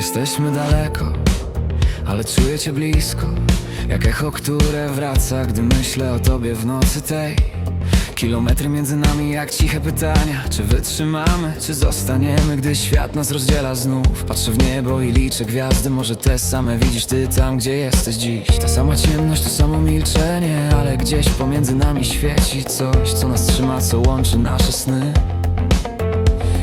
Jesteśmy daleko, ale czuję cię blisko. Jak echo, które wraca, gdy myślę o tobie w nocy tej. Kilometry między nami jak ciche pytania. Czy wytrzymamy, czy zostaniemy, gdy świat nas rozdziela znów? Patrzę w niebo i liczę gwiazdy, może te same widzisz ty tam, gdzie jesteś dziś. Ta sama ciemność, to samo milczenie, ale gdzieś pomiędzy nami świeci coś Co nas trzyma, co łączy nasze sny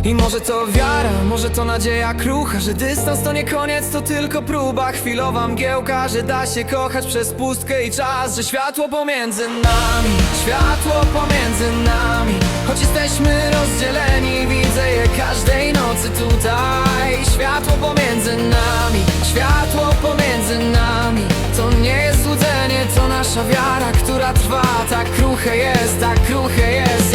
i może to wiara, może to nadzieja krucha Że dystans to nie koniec, to tylko próba. Chwilowa mgiełka, że da się kochać przez pustkę i czas Że światło pomiędzy nami, światło pomiędzy nami. Choć jesteśmy rozdzieleni, widzę je każdej nocy tutaj. Światło pomiędzy nami, światło pomiędzy nami. To nie jest złudzenie, to nasza wiara, która trwa. Tak kruche jest, tak kruche jest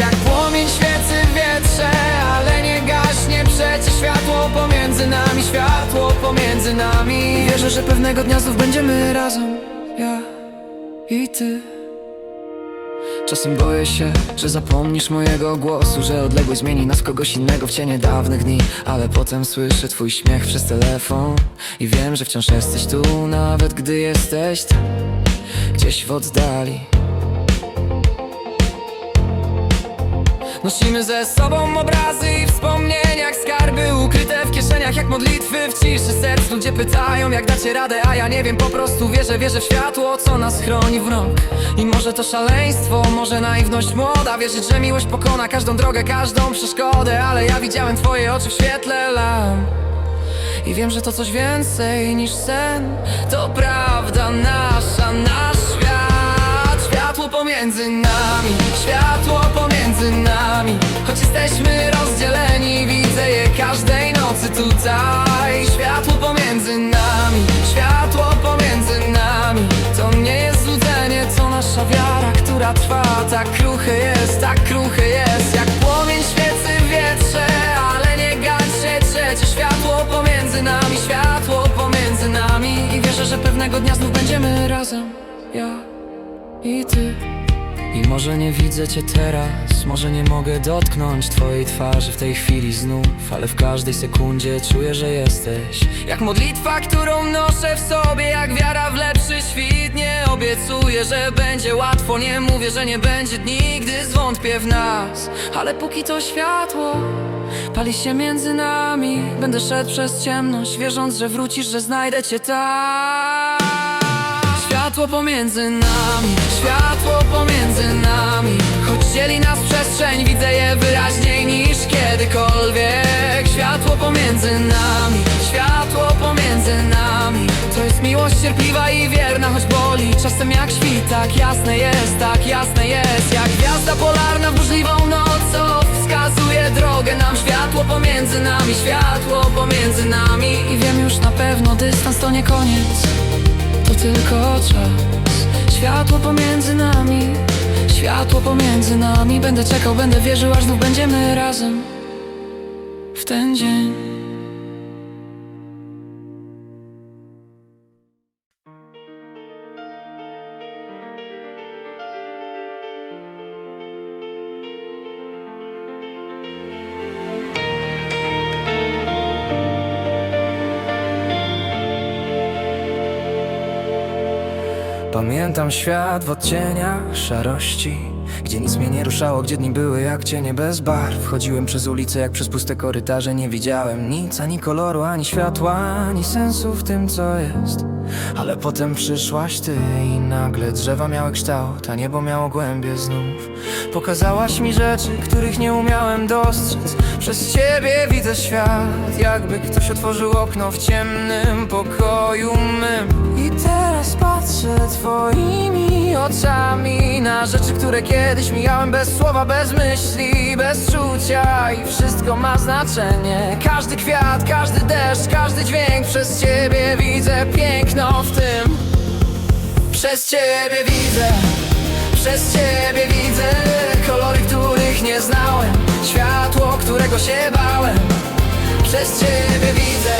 pomiędzy nami. Wierzę, że pewnego dnia znów będziemy razem, ja i ty. Czasem boję się, że zapomnisz mojego głosu Że odległość zmieni nas w kogoś innego w cienie dawnych dni. Ale potem słyszę twój śmiech przez telefon I wiem, że wciąż jesteś tu, nawet gdy jesteś Gdzieś w oddali Nosimy ze sobą obrazy i wspomnienia jak skarby ukryte w kieszeniach Jak modlitwy w ciszy serc. Ludzie pytają jak dacie radę, a ja nie wiem Po prostu wierzę, wierzę w światło, co nas chroni w rok I może to szaleństwo, może naiwność młoda. Wierzyć, że miłość pokona każdą drogę, każdą przeszkodę. Ale ja widziałem twoje oczy w świetle lamp i wiem, że to coś więcej niż sen. To prawda nasza, nasz pomiędzy nami, światło pomiędzy nami. Choć jesteśmy rozdzieleni, widzę je każdej nocy tutaj. Światło pomiędzy nami, światło pomiędzy nami. To nie jest złudzenie, to nasza wiara, która trwa. Tak kruche jest, tak kruche jest. Jak płomień świecy w wietrze, ale nie gaśnie trzecie. Światło pomiędzy nami, światło pomiędzy nami. I wierzę, że pewnego dnia znów będziemy razem, ja i ty. I może nie widzę cię teraz, może nie mogę dotknąć twojej twarzy w tej chwili znów Ale w każdej sekundzie czuję, że jesteś. Jak modlitwa, którą noszę w sobie, jak wiara w lepszy świt. Nie obiecuję, że będzie łatwo, nie mówię, że nie będzie dni, gdy zwątpię w nas. Ale póki to światło Pali się między nami Będę szedł przez ciemność Wierząc, że wrócisz, że znajdę cię tam Światło pomiędzy nami Światło pomiędzy nami. Choć dzieli nas przestrzeń Widzę je wyraźniej niż kiedykolwiek. Światło pomiędzy nami Światło pomiędzy nami. To jest miłość cierpliwa i wierna Choć boli. Czasem jak świt Tak jasne jest, tak jasne jest. Jak gwiazda polarna w burzliwą nocą Wskazuje drogę nam. Światło pomiędzy nami Światło pomiędzy nami. I wiem już na pewno dystans to nie koniec to tylko czas. Światło pomiędzy nami Światło pomiędzy nami. Będę czekał, będę wierzył, aż znów będziemy razem W ten dzień Pamiętam świat w odcieniach szarości Gdzie nic mnie nie ruszało, gdzie dni były jak cienie bez barw. Chodziłem przez ulice jak przez puste korytarze Nie widziałem nic, ani koloru, ani światła, ani sensu w tym co jest Ale potem przyszłaś ty i nagle drzewa miały kształt A niebo miało głębie znów. Pokazałaś mi rzeczy, których nie umiałem dostrzec. Przez ciebie widzę świat Jakby ktoś otworzył okno w ciemnym pokoju mym. I teraz patrzę twoimi oczami Na rzeczy, które kiedyś mijałem bez słowa, bez myśli, bez czucia. I wszystko ma znaczenie. Każdy kwiat, każdy deszcz, każdy dźwięk. Przez ciebie widzę piękno w tym Przez ciebie widzę przez ciebie widzę kolory, których nie znałem Światło, którego się bałem. Przez ciebie widzę,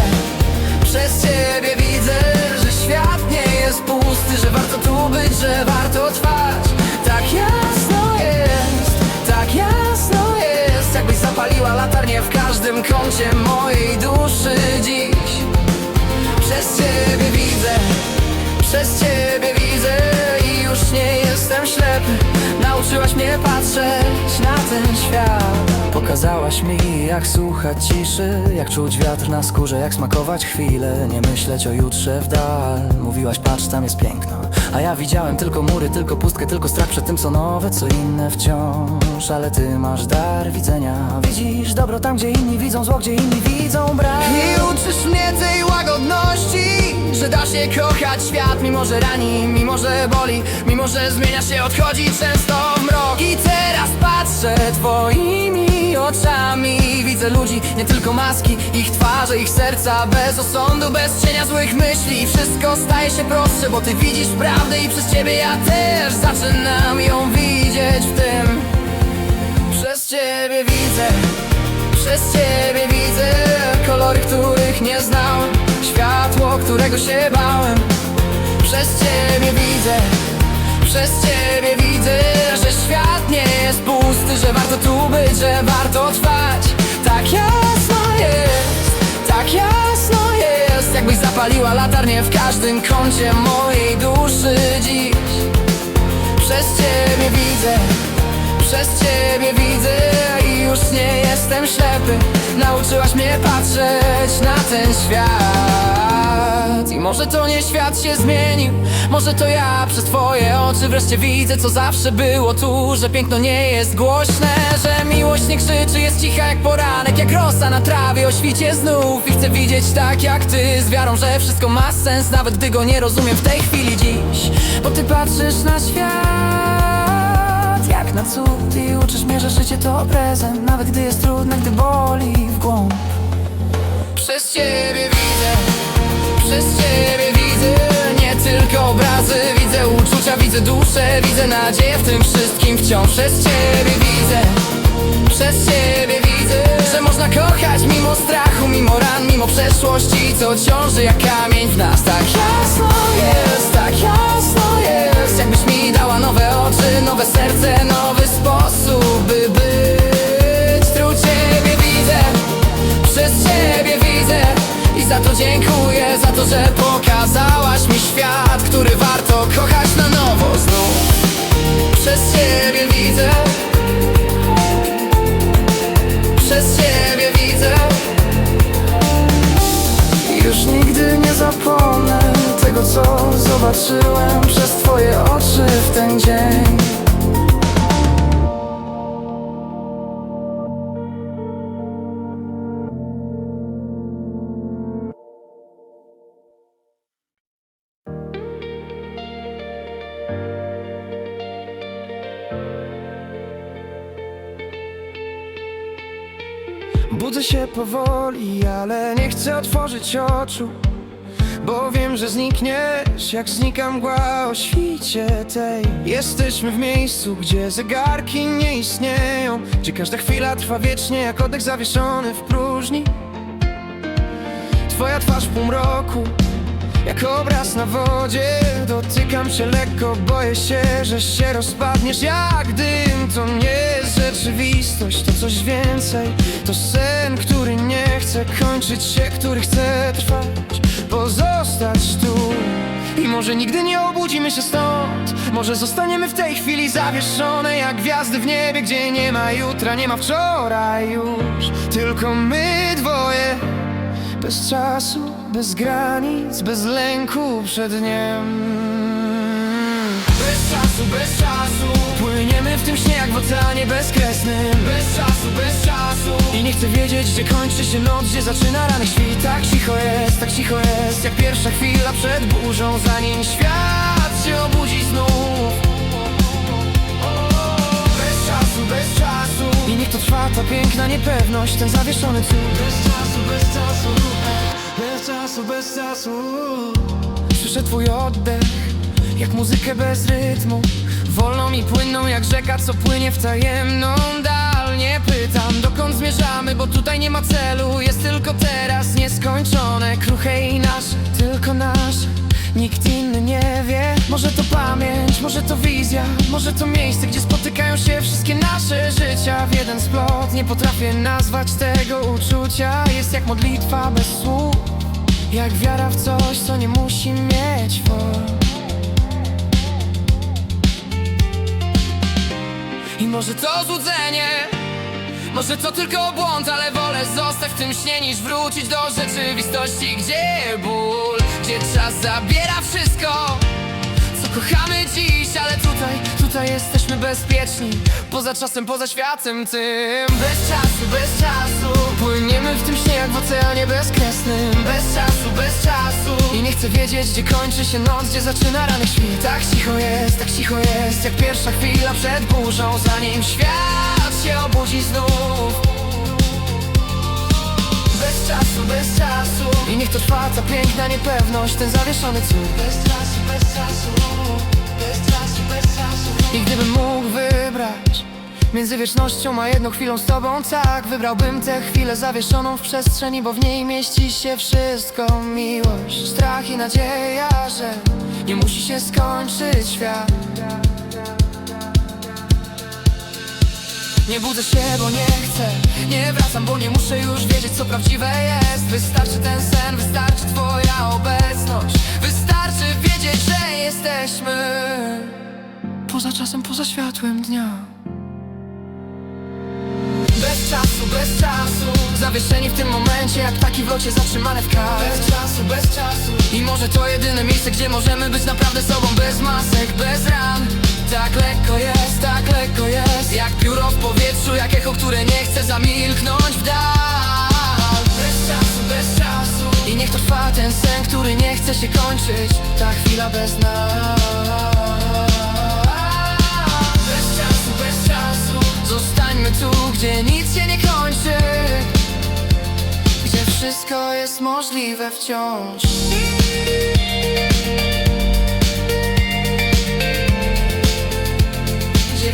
przez ciebie widzę Że świat nie jest pusty, że warto tu być, że warto trwać. Tak jasno jest, tak jasno jest Jakbyś zapaliła latarnię w każdym kącie mojej duszy dziś przez Ciebie widzę, przez Ciebie widzę I już nie jestem ślepy Nauczyłaś mnie patrzeć na ten świat. Pokazałaś mi jak słuchać ciszy Jak czuć wiatr na skórze, jak smakować chwilę Nie myśleć o jutrze w dal. Mówiłaś patrz tam jest piękno. A ja widziałem tylko mury, tylko pustkę Tylko strach przed tym co nowe, co inne wciąż. Ale ty masz dar widzenia. Widzisz dobro tam gdzie inni widzą zło, gdzie inni widzą brak. I uczysz mnie tej łagodności Że da się kochać świat Mimo że rani, mimo że boli Mimo że zmienia się, odchodzi często w mrok. I teraz patrzę oczami Widzę ludzi, nie tylko maski Ich twarze, ich serca Bez osądu, bez cienia złych myśli. Wszystko staje się prostsze, bo ty widzisz prawdę I przez ciebie ja też zaczynam ją widzieć w tym. Przez ciebie widzę przez ciebie widzę kolory, których nie znałem Światło, którego się bałem. Przez ciebie widzę Przez ciebie widzę, że świat nie jest pusty Że warto tu być, że warto trwać zapaliła latarnię w każdym kącie mojej duszy. Dziś Przez ciebie widzę przez ciebie widzę i już nie jestem ślepy. Nauczyłaś mnie patrzeć na ten świat I może to nie świat się zmienił. Może to ja przez twoje oczy wreszcie widzę Co zawsze było tu, że piękno nie jest głośne Że miłość nie krzyczy, jest cicha jak poranek Jak rosa na trawie o świcie znów. I chcę widzieć tak jak ty Z wiarą, że wszystko ma sens Nawet gdy go nie rozumiem w tej chwili dziś. Bo ty patrzysz na świat jak na cud I uczysz mnie, że życie to prezent Nawet gdy jest trudne, gdy boli w głąb. Przez ciebie widzę Przez ciebie widzę Nie tylko obrazy Widzę uczucia, widzę duszę Widzę nadzieję w tym wszystkim wciąż Przez ciebie widzę Przez ciebie widzę Że można kochać mimo strachu Mimo ran, mimo przeszłości Co ciąży jak kamień w nas. Tak jasno jest, że pokazałaś mi świat Który warto kochać na nowo znów Budzę się powoli, ale nie chcę otworzyć oczu Bo wiem, że znikniesz, jak znika mgła o świcie tej. Jesteśmy w miejscu, gdzie zegarki nie istnieją Gdzie każda chwila trwa wiecznie, jak oddech zawieszony w próżni. Twoja twarz w półmroku, jak obraz na wodzie Dotykam się lekko, boję się, że się rozpadniesz. Jak dym To nie jest rzeczywistość, to coś więcej. To sen, który nie chce kończyć się, który chce trwać. Pozostać tu i może nigdy nie obudzimy się stąd. Może zostaniemy w tej chwili zawieszone Jak gwiazdy w niebie, gdzie nie ma jutra, nie ma wczoraj już. Tylko my dwoje bez czasu, bez granic, bez lęku przed dniem. Bez czasu, bez czasu. Płyniemy w tym śnie jak w oceanie bezkresnym. Bez czasu, bez czasu. I nie chcę wiedzieć, gdzie kończy się noc, gdzie zaczyna ranek świt. Tak cicho jest, tak cicho jest, jak pierwsza chwila przed burzą Zanim świat się obudzi znów. Bez czasu, bez czasu. I niech to trwa ta piękna niepewność, ten zawieszony cud. Bez czasu, bez czasu Bez czasu, bez czasu. Słyszę twój oddech, jak muzykę bez rytmu. Wolną i płynną jak rzeka, co płynie w tajemną dal. Nie pytam, dokąd zmierzamy, bo tutaj nie ma celu. Jest tylko teraz nieskończone, kruche i nasze, tylko nasze Nikt inny nie wie. Może to pamięć, może to wizja Może to miejsce, gdzie spotykają się wszystkie nasze życia. W jeden splot nie potrafię nazwać tego uczucia. Jest jak modlitwa bez słów. Jak wiara w coś, co nie musi mieć form. I może to złudzenie może to tylko błąd, ale wolę zostać w tym śnie niż wrócić do rzeczywistości, gdzie ból gdzie czas zabiera wszystko. Co kochamy dziś, ale tutaj, tutaj jesteśmy bezpieczni. Poza czasem, poza światem tym. Bez czasu, bez czasu. Płyniemy w tym śnie jak w oceanie bezkresnym. Bez czasu, bez czasu. I nie chcę wiedzieć, gdzie kończy się noc, gdzie zaczyna ranek świt. Tak cicho jest, tak cicho jest Jak pierwsza chwila przed burzą. Zanim świat się obudzi znów czasu, bez czasu. I niech to trwa ta piękna niepewność Ten zawieszony cud. Bez czasu, bez czasu Bez czasu, bez czasu. I gdybym mógł wybrać Między wiecznością a jedną chwilą z tobą Tak, wybrałbym tę chwilę zawieszoną w przestrzeni Bo w niej mieści się wszystko. Miłość, strach i nadzieja, że Nie musi się skończyć świat. Nie budzę się, bo nie chcę Nie wracam, bo nie muszę już wiedzieć, co prawdziwe jest. Wystarczy ten sen, wystarczy twoja obecność. Wystarczy wiedzieć, że jesteśmy Poza czasem, poza światłem dnia. Bez czasu, bez czasu. Zawieszeni w tym momencie jak ptaki w locie zatrzymane w kraju Bez czasu, bez czasu. I może to jedyne miejsce, gdzie możemy być naprawdę sobą Bez masek, bez ran. Tak lekko jest, tak lekko jest. Jak pióro w powietrzu, jak echo, które nie chce zamilknąć Ten sen, który nie chce się kończyć. Ta chwila bez nas. Bez czasu, bez czasu. Zostańmy tu, gdzie nic się nie kończy. Gdzie wszystko jest możliwe wciąż. Gdzie